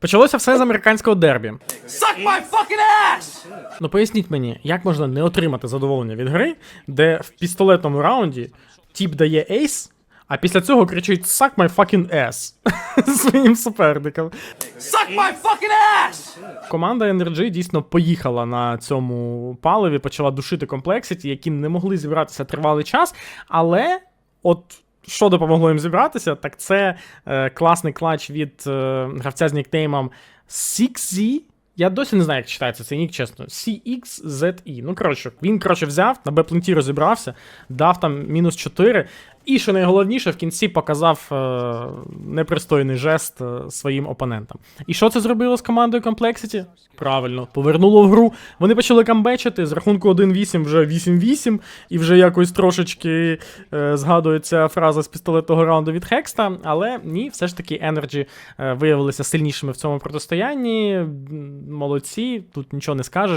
Почалося все з американського дербі. Suck my fucking ass! Ну поясніть мені, як можна не отримати задоволення від гри, де в пістолетному раунді тіп дає ейс, а після цього кричить Suck my fucking ass своїм суперникам. Suck my fucking ass! Команда NRG дійсно поїхала на цьому паливі, почала душити комплексіті, які не могли зібратися тривалий час. Але от що допомогло їм зібратися, так це е, класний клач від е, гравця з нікнеймом 6Z. Я досі не знаю, як читається цей нік, чесно. CXZE. Ну, коротше, він, коротше, взяв, на Б-пленті розібрався, дав там мінус 4. І що найголовніше, в кінці показав е, непристойний жест е, своїм опонентам. І що це зробило з командою Complexity? Правильно, повернуло в гру. Вони почали камбечити з рахунку 1-8 вже 8-8, і вже якось трошечки е, згадується фраза з пістолетного раунду від Хекста. Але ні, все ж таки Energy виявилися сильнішими в цьому протистоянні. Молодці, тут нічого не скажеш.